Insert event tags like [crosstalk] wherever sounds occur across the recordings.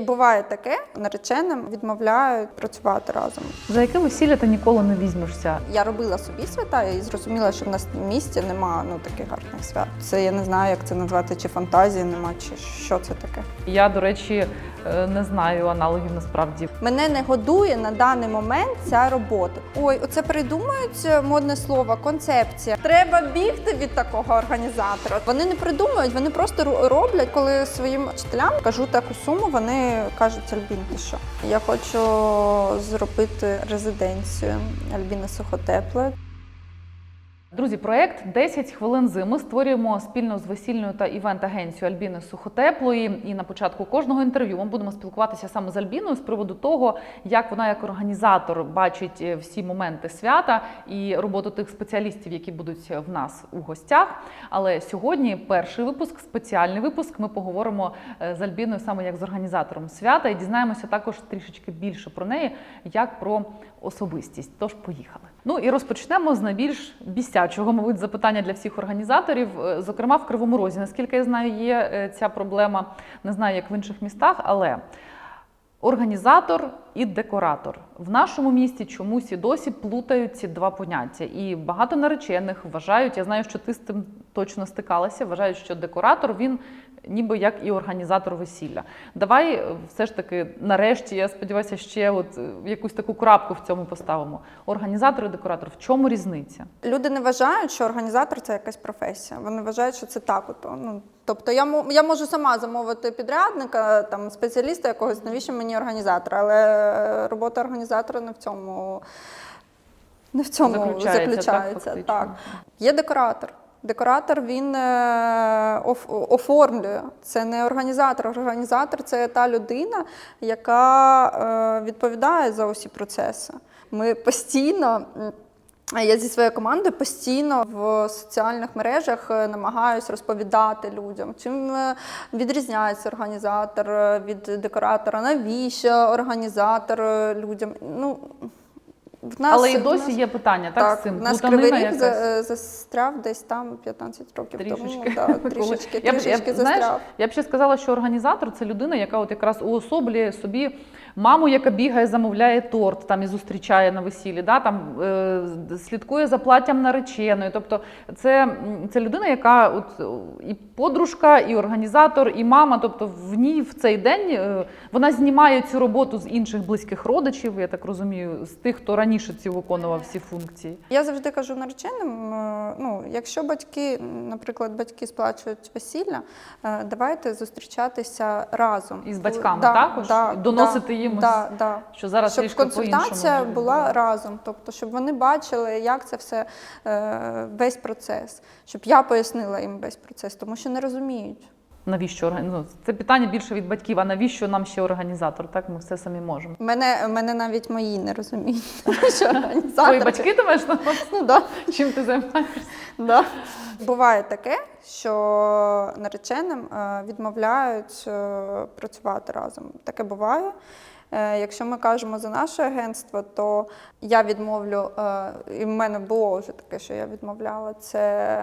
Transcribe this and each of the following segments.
Буває таке, нареченим відмовляють працювати разом. За яке весілля ти ніколи не візьмешся? Я робила собі свята і зрозуміла, що в нас в місті нема ну таких гарних свят. Це я не знаю, як це назвати, чи фантазії нема, чи що це таке. Я, до речі, не знаю аналогів насправді. Мене не годує на даний момент ця робота. Ой, оце придумають е, модне слово, концепція. Треба бігти від такого організатора. Вони не придумують, вони просто роблять, коли своїм вчителям кажу таку суму, вони кажуть, Альбін, ти що? Я хочу зробити резиденцію Альбіни Сухотеплої. Друзі, проект «10 хвилин зими створюємо спільно з весільною та івент-агенцією Альбіни Сухотеплої. І на початку кожного інтерв'ю ми будемо спілкуватися саме з Альбіною з приводу того, як вона як організатор бачить е, всі моменти свята і роботу тих спеціалістів, які будуть в нас у гостях. Але сьогодні перший випуск, спеціальний випуск. Ми поговоримо е, з Альбіною саме як з організатором свята і дізнаємося також трішечки більше про неї, як про особистість. Тож поїхали. Ну і розпочнемо з найбільш бісячого, мабуть, запитання для всіх організаторів. Е, Зокрема, в Кривому Розі, наскільки я знаю, є е, ця проблема. Не знаю, як в інших містах, але організатор і декоратор в нашому місті чомусь і досі плутають ці два поняття. І багато наречених вважають. Я знаю, що ти з цим точно стикалася. Вважають, що декоратор він ніби як і організатор весілля. Давай е, все ж таки, нарешті, я сподіваюся, ще от е, якусь таку крапку в цьому поставимо. Організатор і декоратор. В чому різниця? Люди не вважають, що організатор це якась професія. Вони вважають, що це так. От, ну, тобто я, я можу сама замовити підрядника, там, спеціаліста якогось, навіщо мені організатор, але робота організатора не в цьому, не в цьому Заключається, заключається. так, так. Є декоратор. Декоратор він е, оформлює. Це не організатор. Організатор це та людина, яка е, відповідає за усі процеси. Ми постійно. я зі своєю командою постійно в соціальних мережах е, намагаюся розповідати людям, чим відрізняється організатор від декоратора, навіщо організатор людям. Ну, в нас, Але і в досі нас- є питання, так, з цим у нас кривий за- е, застряв десь там 15 років Трішечки. тому. Да, [laughs] трішечки, я б- я трішечки знаєш. Я б ще сказала, що організатор це людина, яка от якраз уособлює собі маму, яка бігає, замовляє торт там і зустрічає на весіллі, да, там, е, слідкує за платтям нареченої. Тобто це, це людина, яка от, і подружка, і організатор, і мама. Тобто в ній в цей день е, вона знімає цю роботу з інших близьких родичів, я так розумію, з тих, хто раніше ці виконував всі функції. Я завжди кажу нареченим: е, ну, якщо батьки, наприклад, батьки сплачують весілля, е, давайте зустрічатися разом. І з батьками Да, також? да, доносити да, їм да, да. Що зараз щоб консультація була відбувається. разом, тобто, щоб вони бачили, як це все е, весь процес, щоб я пояснила їм весь процес, тому що не розуміють. Навіщо орган- ну, це питання більше від батьків? А навіщо нам ще організатор? Так ми все самі можемо. Мене, мене навіть мої не розуміють, [laughs] що організатор. Твої батьки ти маєш? Ну, да. чим ти займаєшся? Да. Буває таке, що нареченим е, відмовляють е, працювати разом. Таке буває. Е, Якщо ми кажемо за наше агентство, то я відмовлю, і в мене було вже таке, що я відмовляла. Це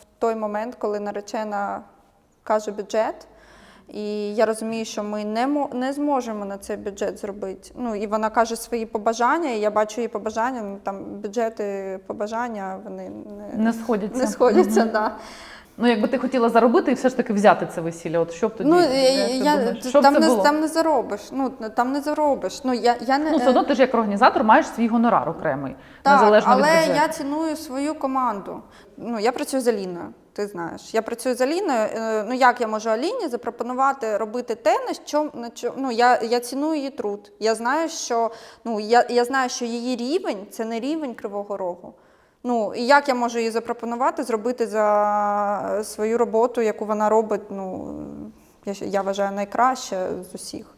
в той момент, коли наречена каже бюджет. І я розумію, що ми не, не зможемо на цей бюджет зробити. Ну і вона каже свої побажання, і я бачу її побажання. Ну там бюджети, побажання, вони не, Не сходяться. не сходяться. Да. Ну, якби ти хотіла заробити і все ж таки взяти це весілля, от що б тоді? Ну я, ти я, що б там це не було? там не заробиш. Ну там не заробиш. Ну я, я не Ну, все одно ти ж як організатор маєш свій гонорар окремий, Так, незалежно але від бюджету. я ціную свою команду. Ну, я працюю з Аліною, ти знаєш. Я працюю з Аліною. Е, Ну, як я можу Аліні запропонувати робити те, на що, на що ну, я, я ціную її труд. Я знаю, що, ну, я, я знаю, що її рівень це не рівень Кривого Рогу. Ну, і як я можу їй запропонувати зробити за свою роботу, яку вона робить, ну, я, я вважаю, найкраще з усіх.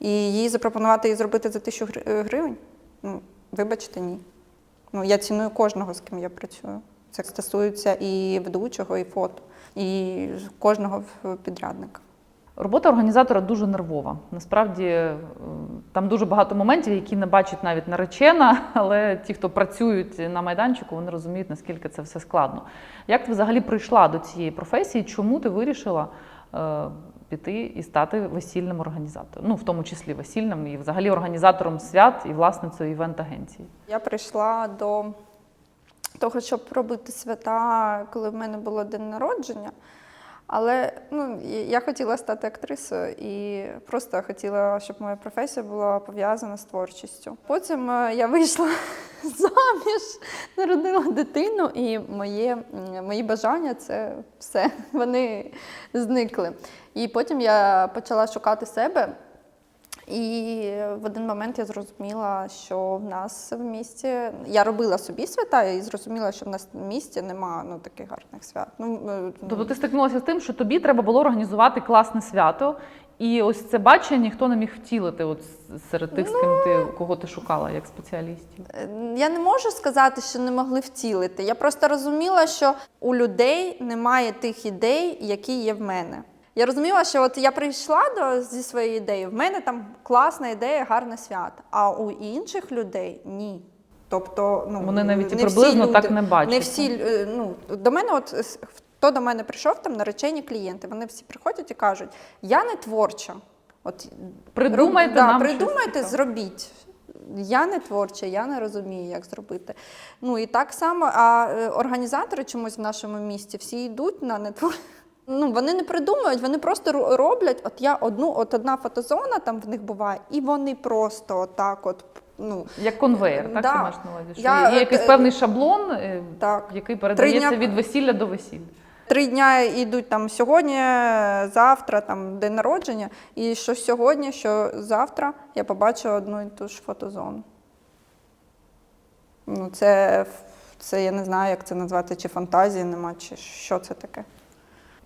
І їй запропонувати їй зробити за тисячу гри- гривень? Ну, вибачте, ні. Ну, я ціную кожного, з ким я працюю. Це стосується і ведучого, і фото, і кожного в- підрядника. Робота організатора дуже нервова. Насправді е, там дуже багато моментів, які не бачить навіть наречена, [laughs] але ті, хто працюють на майданчику, вони розуміють, наскільки це все складно. Як ти взагалі прийшла до цієї професії? Чому ти вирішила е, піти і стати весільним організатором. Ну, в тому числі весільним і взагалі організатором свят і власницею івент-агенції. Я прийшла до того, щоб робити свята, коли в мене було день народження. Але ну, я- хотіла стати актрисою і просто хотіла, щоб моя професія була пов'язана з творчістю. Потім е, я вийшла [laughs] заміж, народила дитину, і моє, мої бажання це все. [laughs] Вони зникли. І потім я почала шукати себе. І в один момент я зрозуміла, що в нас в місті я робила собі свята і зрозуміла, що в нас в місті немає ну, таких гарних свят. Ну, Тобто ти стикнулася з тим, що тобі треба було організувати класне свято, і ось це бачення ніхто не міг втілити от серед тих, з ким ти кого ти шукала як спеціалістів. Е, Я не можу сказати, що не могли втілити. Я просто розуміла, що у людей немає тих ідей, які є в мене. Я розуміла, що от я прийшла до, зі своєю ідеєю, в мене там класна ідея, гарне свято, а у інших людей ні. Тобто, ну Вони навіть і приблизно люди- так не бачать. Не всі е, ну до мене, от хто до мене прийшов, там наречені клієнти. Вони всі приходять і кажуть: я не творча. От Придумайте Роб- да, нам придумайте, зробіть. Я не творча, я не розумію, як зробити. Ну і так само, а е, організатори чомусь в нашому місті всі йдуть на нетвор. Ну, вони не придумують, вони просто роблять. От я одну, от одна фотозона там в них буває, і вони просто отак, от ну Як конвейер, так Да. ти маєш на увазі? Що Я, є якийсь е, певний шаблон, е, так. який передається дня- від весілля до весілля. Три дня йдуть там сьогодні, завтра, там день народження, і що сьогодні, що завтра я побачу одну і ту ж фотозону. Ну, це, це я не знаю, як це назвати, чи фантазії нема, чи що це таке.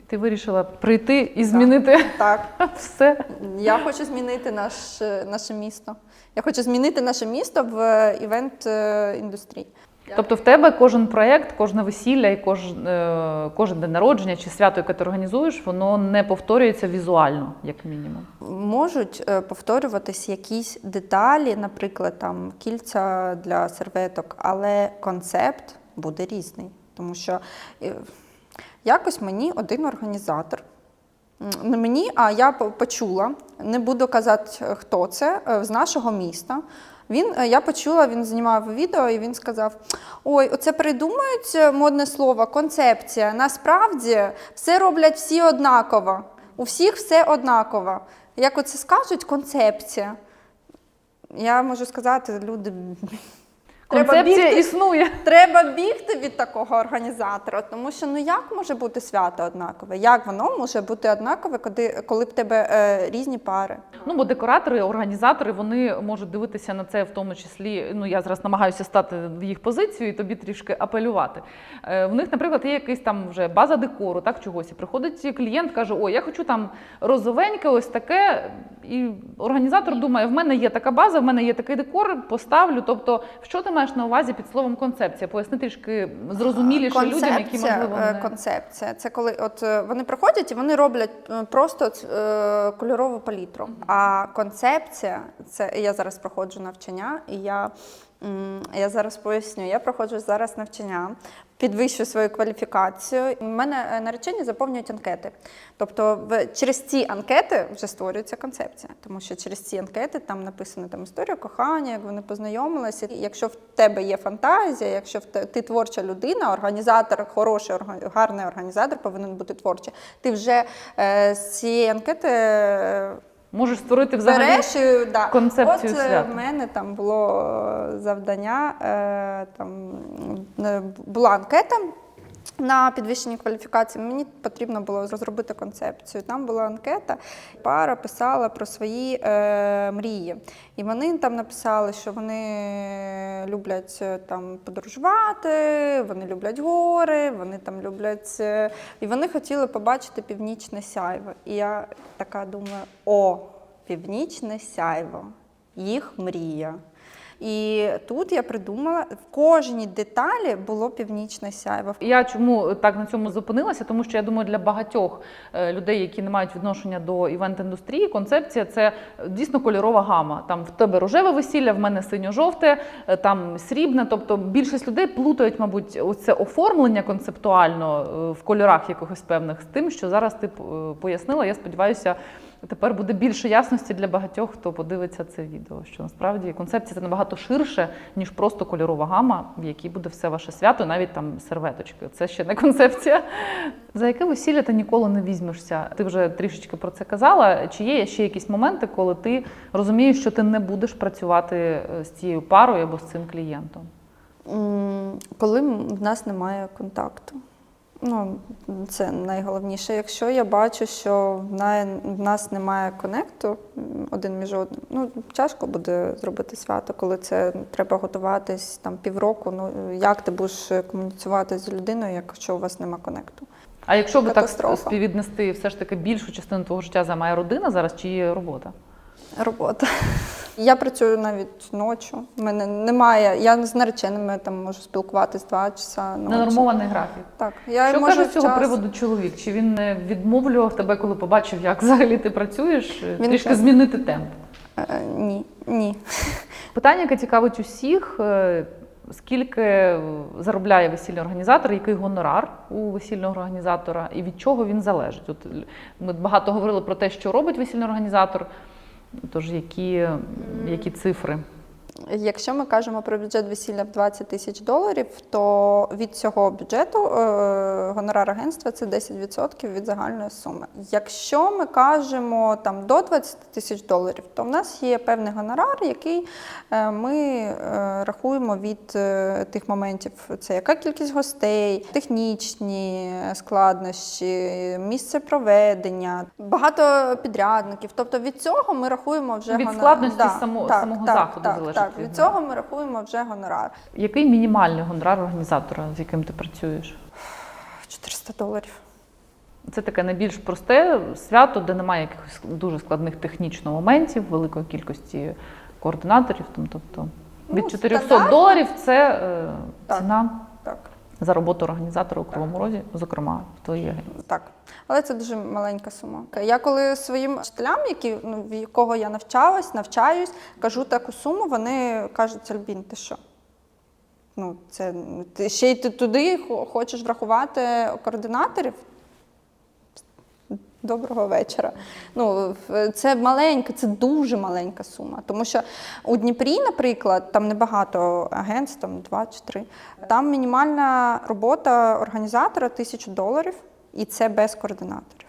І ти вирішила прийти і змінити Так, [laughs] все. я хочу змінити наш, е, наше місто. Я хочу змінити наше місто в е, івент-індустрії. Тобто в тебе кожен проєкт, кожне весілля і кожен, е, кожен день народження чи свято, яке ти організуєш, воно не повторюється візуально, як мінімум. Можуть е, повторюватись якісь деталі, наприклад, там кільця для серветок, але концепт буде різний. Тому що е, якось мені один організатор, не мені, а я почула, не буду казати, хто це, е, з нашого міста. Він, е, я почула, він знімав відео і він сказав: Ой, оце придумають е, модне слово, концепція. Насправді все роблять всі однаково. У всіх все однаково. Як оце скажуть, концепція. Я можу сказати, люди. Треба Концепція бігти, існує. треба бігти від такого організатора, тому що ну як може бути свято однакове? Як воно може бути однакове, коли, коли в тебе е, різні пари? Ну, бо декоратори, організатори, вони можуть дивитися на це в тому числі. Ну, я зараз намагаюся стати в їх позицію і тобі трішки апелювати. Е, в них, наприклад, є якийсь там вже база декору, так чогось. І приходить клієнт, каже: О, я хочу там розовеньке, ось таке. І організатор думає: в мене є така база, в мене є такий декор, поставлю. Тобто, що ти маєш на увазі під словом концепція? Поясни трішки зрозуміліше людям, які можливо е, не... концепція. Це коли от е, вони приходять і вони роблять е, просто кольорову палітру. А концепція це я зараз проходжу навчання, і я, я зараз поясню. Я проходжу зараз навчання, підвищую свою кваліфікацію. У мене е, наречені заповнюють анкети. Тобто, в, через ці анкети вже створюється концепція, тому що через ці анкети там написана там історія кохання, як вони познайомилися. І Якщо в тебе є фантазія, якщо в ти творча людина, організатор, хороший гарний організатор повинен бути творчий. Ти вже е, з цієї анкети. Можеш створити взагалі. Береш і, да. концепцію От е, свята. в мене там було е, завдання, е, там була анкета. На підвищенні кваліфікації мені потрібно було розробити концепцію. Там була анкета, пара писала про свої е, мрії. І вони там написали, що вони люблять е, там подорожувати, вони люблять гори, вони там люблять. е, І вони хотіли побачити північне сяйво. І я така думаю: о, північне сяйво, їх мрія. І тут я придумала в кожній деталі було північне сяйво. Я чому так на цьому зупинилася? Тому що я думаю, для багатьох е, людей, які не мають відношення до івент-індустрії, концепція це дійсно кольорова гама. Там в тебе рожеве весілля, в мене синьо-жовте, е, там срібне. Тобто більшість людей плутають, мабуть, оце оформлення концептуально е, в кольорах якихось певних з тим, що зараз ти пояснила. Я сподіваюся. Тепер буде більше ясності для багатьох, хто подивиться це відео. Що насправді концепція це набагато ширше, ніж просто кольорова гама, в якій буде все ваше свято, навіть там серветочки. Це ще не концепція. За яке весілля ти ніколи не візьмешся? Ти вже трішечки про це казала. Чи є ще якісь моменти, коли ти розумієш, що ти не будеш працювати е, з цією парою або з цим клієнтом? Коли в нас немає контакту. Ну, це найголовніше. Якщо я бачу, що в нас немає конекту один між одним, ну тяжко буде зробити свято, коли це треба готуватись там півроку. Ну як ти будеш комуніцювати з людиною, якщо у вас немає конекту? А якщо би так співвіднести, все ж таки більшу частину твого життя займає родина зараз, чи є робота? Робота. Я працюю навіть ночі. У мене немає. Я з нареченими там можу спілкуватись два часа. ночі. Ненормований графік. Так, я Що каже з цього час- приводу чоловік? Чи він не відмовлював тебе, коли побачив, як [laughs] взагалі ти працюєш? Він Трішки так. змінити темп. Е, Ні, ні. Питання, яке цікавить усіх: е, скільки е, заробляє весільний організатор, який гонорар у весільного організатора, і від чого він залежить? От ми багато говорили про те, що робить весільний організатор. Тож які, які цифри? Якщо ми кажемо про бюджет весілля в 20 тисяч доларів, то від цього бюджету е, гонорар агентства це 10% від загальної суми. Якщо ми кажемо там до 20 тисяч доларів, то в нас є певний гонорар, який е, ми е, рахуємо від тих моментів: це яка кількість гостей, технічні складнощі, місце проведення, багато підрядників. Тобто від цього ми рахуємо вже Від гонорар. складності Да, само- так, самого так, заходу так, залежить Так, від цього ми рахуємо вже гонорар. Який мінімальний гонорар організатора, з яким ти працюєш? 400 доларів. Це таке найбільш просте свято, де немає якихось дуже складних технічно моментів, великої кількості координаторів. Там, тобто від Ну, 400 стандартно. доларів це е, Так. ціна за роботу організатора у Кривому Розі, зокрема в твоїй агенції. так. Але це дуже маленька сума. Я коли своїм вчителям, які ну, в якого я навчалась, навчаюсь, кажу таку суму, вони кажуть, Альбін, ти що? Ну, це ти ще й ти туди хо- хочеш врахувати координаторів? Доброго вечора. Ну, це маленька, це дуже маленька сума. Тому що у Дніпрі, наприклад, там небагато агентств, там два чи три. Там мінімальна робота організатора тисячу доларів, і це без координаторів.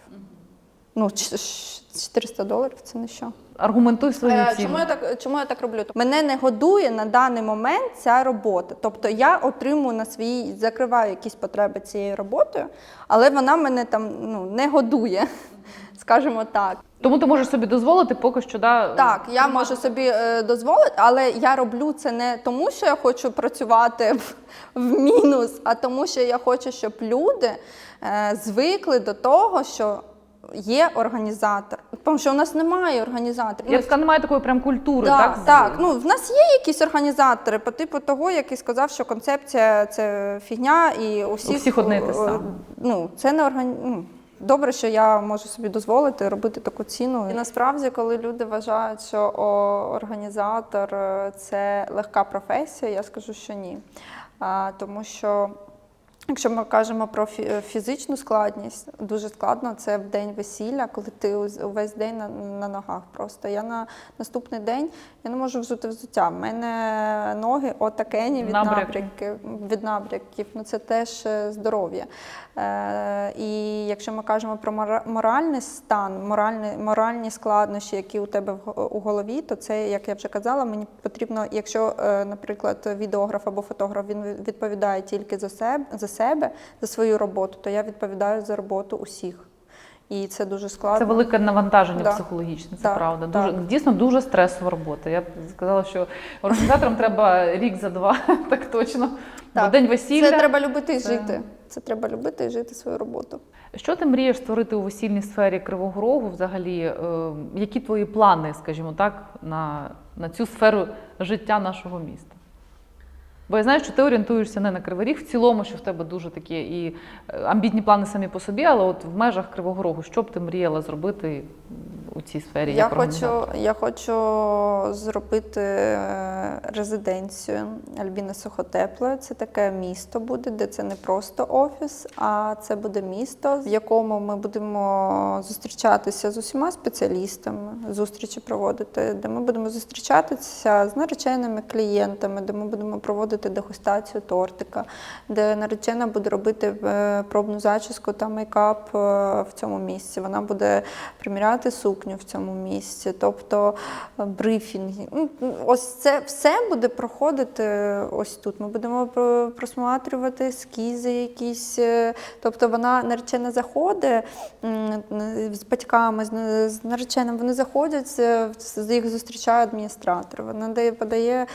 Ну, 400 доларів це не що. Аргументуй свою Е, ціну. Чому я так чому я так роблю? Мене не годує на даний момент ця робота. Тобто я отримую на свої, закриваю якісь потреби цією роботою, але вона мене там ну не годує, [laughs] скажімо так. Тому ти можеш собі дозволити поки що да, Так, я можу собі е, дозволити, але я роблю це не тому, що я хочу працювати в, в мінус, а тому, що я хочу, щоб люди е, звикли до того, що є організатор. Тому що у нас немає організаторів. Я б сказала, немає такої прям культури, Да, так? так, ну в нас є якісь організатори по типу того, який сказав, що концепція це фігня, і у всіх, всіх одне те е, саме. Ну, це не органі... ну, Добре, що я можу собі дозволити робити таку ціну. І насправді, коли люди вважають, що о, організатор е, це легка професія, я скажу, що ні. А, тому що Якщо ми кажемо про фізичну складність, дуже складно це в день весілля, коли ти увесь день на, на ногах. Просто я на наступний день я не можу взути взуття. В мене ноги отакені від набряків. Від набряків. Ну це теж е, здоров'я. Е, і якщо ми кажемо про моральний стан, моральні, моральні складнощі, які у тебе в у голові, то це, як я вже казала, мені потрібно, якщо, е, наприклад, відеограф або фотограф він відповідає тільки за себе, за себе, за свою роботу, то я відповідаю за роботу усіх. І це дуже складно. Це велике навантаження Да. психологічне, це Так, правда. Дуже так. дійсно дуже стресова робота. Я б сказала, що організаторам треба рік за два, [laughs] так точно. Бо день весілля. Це треба любити і Це- жити. Це треба любити і жити свою роботу. Що ти мрієш створити у весільній сфері Кривого Рогу? Взагалі, е, які твої плани, скажімо так, на, на цю сферу життя нашого міста? Бо я знаю, що ти орієнтуєшся не на Кривий Ріг в цілому, що в тебе дуже такі і е, амбітні плани самі по собі, але от в межах Кривого Рогу, що б ти мріяла зробити у цій сфері? Я хочу, я хочу зробити е, резиденцію Альбіни Сухотеплої. Це таке місто буде, де це не просто офіс, а це буде місто, в якому ми будемо зустрічатися з усіма спеціалістами, зустрічі проводити, де ми будемо зустрічатися з нареченими клієнтами, де ми будемо проводити дегустацію тортика, де наречена буде робити е, пробну зачіску та мейкап е, в цьому місці. Вона буде приміряти сукню в цьому місці, тобто е, брифінги. Ось це все буде проходити ось тут. Ми будемо про- просматрювати ескізи якісь. Тобто вона наречена заходить з батьками, з нареченим, вони заходять, їх зустрічає адміністратор. Вона дає, подає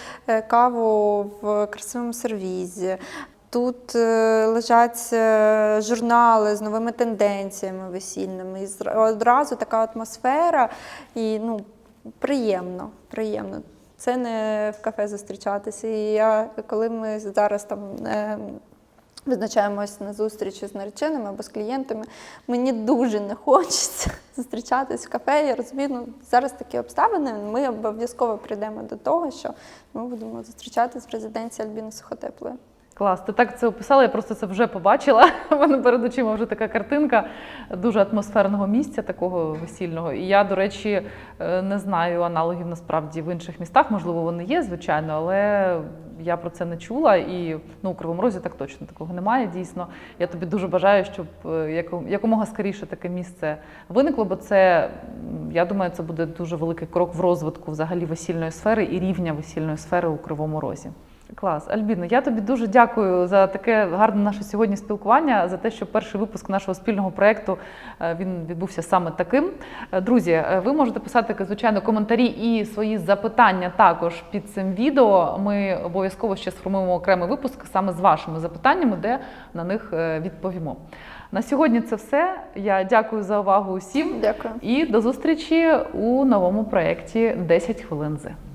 каву в красивому сервізі. Тут е, лежать е, журнали з новими тенденціями весільними. І одразу така атмосфера, і ну, приємно, приємно. Це не в кафе зустрічатися. І я, коли ми зараз там е, визначаємось на зустрічі з нареченими або з клієнтами, мені дуже не хочеться [laughs] зустрічатись в кафе. Я розумію, ну, зараз такі обставини. Ми обов'язково прийдемо до того, що ми будемо зустрічатись в резиденції Альбіни Сухотеплої. Клас, ти так це описала, я просто це вже побачила. [laughs] У мене перед очима вже така картинка дуже атмосферного місця, такого весільного. І я, до речі, е, не знаю аналогів насправді в інших містах. Можливо, вони є, звичайно, але я про це не чула. І ну, у Кривому Розі так точно такого немає. Дійсно, я тобі дуже бажаю, щоб е, яко- якомога скоріше таке місце виникло, бо це, я думаю, це буде дуже великий крок в розвитку взагалі весільної сфери і рівня весільної сфери у Кривому Розі. Клас, Альбіно, я тобі дуже дякую за таке гарне наше сьогодні спілкування, за те, що перший випуск нашого спільного проєкту е, він відбувся саме таким. Е, Друзі, е, ви можете писати, звичайно, коментарі і свої запитання також під цим відео. Ми обов'язково ще сформуємо окремий випуск саме з вашими запитаннями, де на них відповімо. На сьогодні це все. Я дякую за увагу усім Дякую. і до зустрічі у новому проєкті «10 хвилин з.